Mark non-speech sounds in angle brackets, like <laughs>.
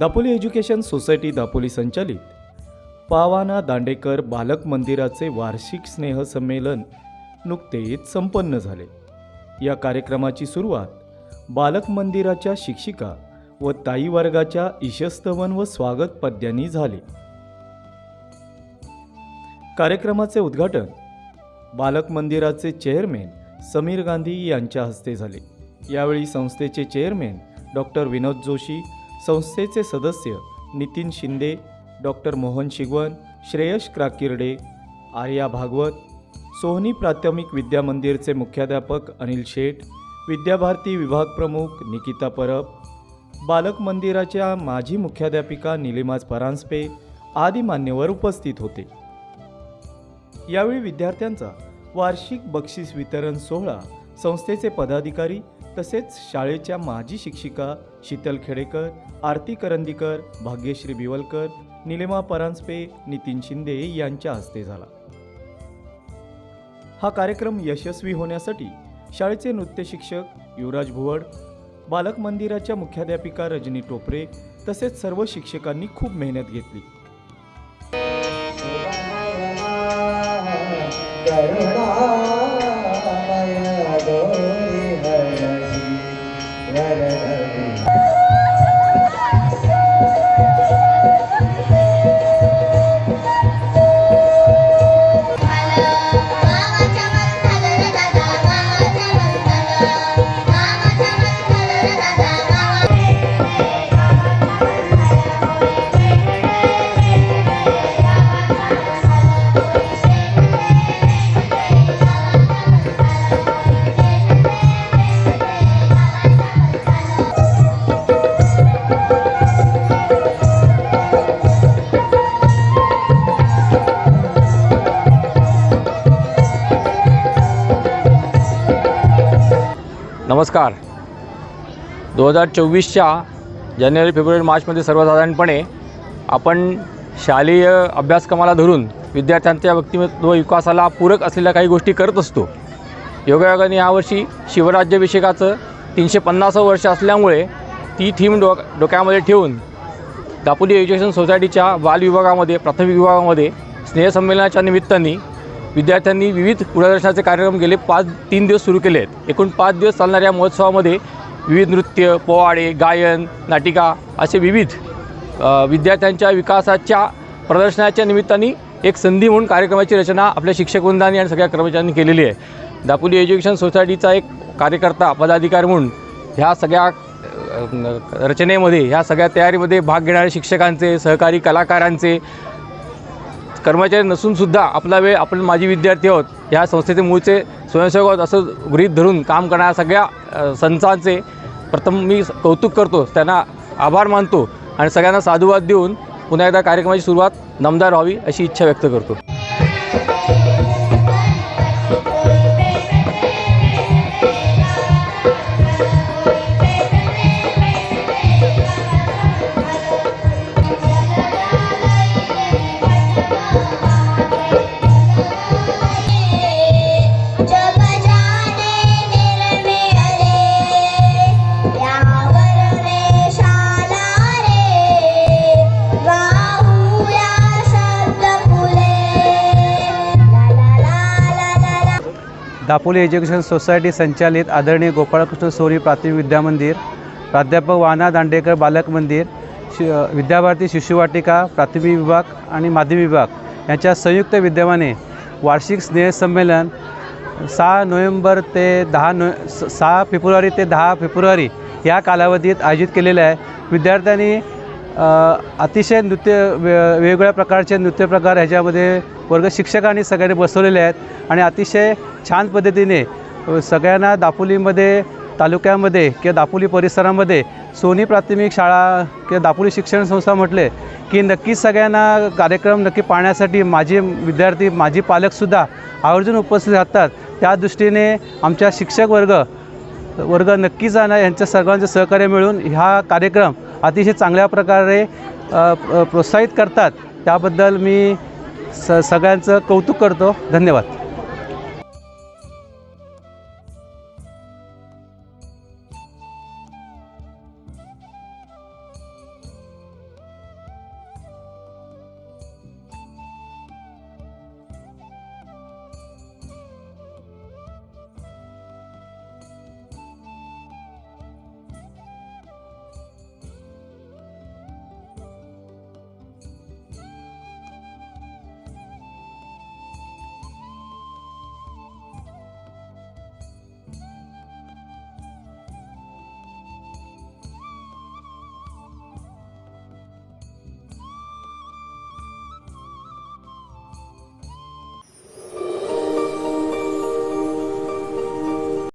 Dapoli education society Dapoli संचालित. पावाना दांडेकर बालक मंदिराचे वार्षिक स्नेहसंमेलन नुकतेच संपन्न झाले. या कार्यक्रमाची सुरुवात बालक मंदिराच्या शिक्षिका व ताई वर्गाच्या ईशस्तवन व स्वागत पद्यांनी झाले. कार्यक्रमाचे उद्घाटन बालक मंदिराचे चेअरमॅन समीर गांधी यांच्या हस्ते झाले. यावेळी संस्थेचे चेअरमॅन डॉक्टर विनोद जोशी संस्थेचे सदस्य नितीन शिंदे डॉक्टर मोहन शिगवण श्रेयश क्राकिर्डे आर्या भागवत सोहनी प्राथमिक विद्या मंदिरचे मुख्याध्यापक अनिल शेठ विद्याभारती विभाग प्रमुख निकिता परब बालक मंदिराच्या माजी मुख्याध्यापिका निलिमाज परांजपे आदी मान्यवर उपस्थित होते. यावेळी विद्यार्थ्यांचा वार्षिक बक्षीस वितरण सोहळा संस्थेचे पदाधिकारी तसेच शाळेच्या माजी शिक्षिका शीतल खेडेकर आरती करंदीकर भाग्यश्री बिवलकर निलेमा परांजपे नितीन शिंदे यांच्या हस्ते झाला. हा कार्यक्रम यशस्वी होण्यासाठी शाळेचे नृत्य शिक्षक युवराज भुवड बालक मंदिराच्या मुख्याध्यापिका रजनी टोपरे तसेच सर्व शिक्षकांनी खूप मेहनत घेतली. <laughs> नमस्कार. दोन हजार चोवीसच्या जानेवारी फेब्रुवारी मार्चमध्ये सर्वसाधारणपणे आपण शालेय अभ्यासक्रमाला धरून विद्यार्थ्यांच्या व्यक्तिमत्व विकासाला पूरक असलेल्या काही गोष्टी करत असतो. योगायोगाने यावर्षी शिवराज्याभिषेकाचं तीनशे पन्नासावं वर्ष असल्यामुळे ती थीम डो डोक्यामध्ये ठेवून दापोली एज्युकेशन सोसायटीच्या बाल विभागामध्ये प्राथमिक विभागामध्ये स्नेहसंमेलनाच्या निमित्ताने विद्यार्थ्यांनी विविध पुनर्दर्शनाचे कार्यक्रम गेले पाच तीन दिवस सुरू केले आहेत एकूण पाच दिवस चालणाऱ्या या महोत्सवामध्ये विविध नृत्य पोवाडे गायन नाटिका असे विविध विद्यार्थ्यांच्या विकासाच्या प्रदर्शनाच्या निमित्ताने एक संधी म्हणून कार्यक्रमाची रचना आपल्या शिक्षकवृंदांनी आणि सगळ्या कर्मचाऱ्यांनी केलेली आहे. दापोली एज्युकेशन सोसायटीचा एक कार्यकर्ता पदाधिकारी म्हणून ह्या सगळ्या रचनेमध्ये ह्या सगळ्या तयारीमध्ये भाग घेणाऱ्या शिक्षकांचे सहकारी कलाकारांचे कर्मचारी नसूनसुद्धा आपला वेळ आपण माजी विद्यार्थी आहोत. ह्या संस्थेचे मूळचे स्वयंसेवक आहोत असं गृहीत धरून काम करणाऱ्या सगळ्या संचांचे प्रथम मी कौतुक करतो. त्यांना आभार मानतो आणि सगळ्यांना साधुवाद देऊन पुन्हा एकदा कार्यक्रमाची सुरुवात दमदार व्हावी अशी इच्छा व्यक्त करतो. दापोली एज्युकेशन सोसायटी संचालित आदरणीय गोपाळकृष्ण सोरी प्राथमिक विद्यामंदिर प्राध्यापक वाना दांडेकर बालक मंदिर शि विद्याभारती शिशुवाटिका प्राथमिक विभाग आणि माध्यमिक विभाग यांच्या संयुक्त विद्यमाने वार्षिक स्नेहसंमेलन सहा नोव्हेंबर ते दहा नो स- सहा फेब्रुवारी ते दहा फेब्रुवारी या कालावधीत आयोजित केलेलं आहे. विद्यार्थ्यांनी अतिशय नृत्य वे वेगवेगळ्या प्रकारचे नृत्यप्रकार ह्याच्यामध्ये वर्ग शिक्षकांनी सगळ्यांनी बसवलेले आहेत आणि अतिशय छान पद्धतीने सगळ्यांना दापोलीमध्ये तालुक्यामध्ये किंवा दापोली परिसरामध्ये सोनी प्राथमिक शाळा किंवा दापोली शिक्षण संस्था म्हटले की नक्कीच सगळ्यांना कार्यक्रम नक्की पाहण्यासाठी माझे विद्यार्थी माझी पालकसुद्धा आवर्जून उपस्थित राहतात. त्या दृष्टीने आमच्या शिक्षक वर्ग वर्ग नक्की जाणं यांच्या सर्वांचं सहकार्य मिळून हा कार्यक्रम अतिशय चांगल्या प्रकारे प्रोत्साहित करतात. त्याबद्दल मी स सगळ्यांचं कौतुक करतो. धन्यवाद.